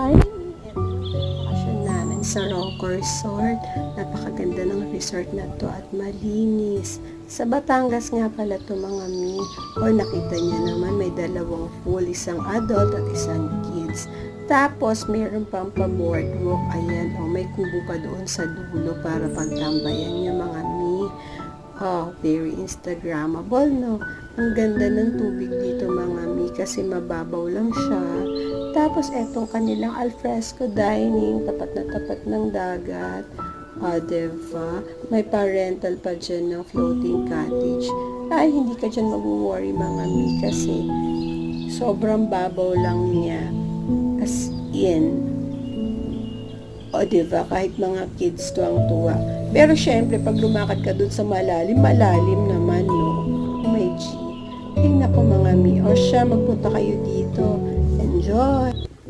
Hi! Bakasyon namin sa Ronco Resort. Napakaganda ng resort na to at malinis. Sa Batangas nga pala to mga mi. O nakita niya naman may dalawang pool, isang adult at isang kids. Tapos mayroon pang pa-boardwalk. Ayan, o may kubo pa doon sa dulo para pagtambayan niya mga mi. Oh, very Instagrammable, no? Ang ganda ng tubig dito mga mi kasi mababaw lang siya. Tapos etong kanilang alfresco dining, tapat na tapat ng dagat. Ah, diba? May pa-rental pa dyan ng floating cottage. Ay, hindi ka dyan mag-worry mga mi kasi sobrang babaw lang niya. As in, o, di ba? Kahit mga kids to ang tuwa. Pero syempre, pag lumakad ka dun sa malalim, malalim naman, no? May G. Ay, naku mga mi. O siya, magpunta kayo dito.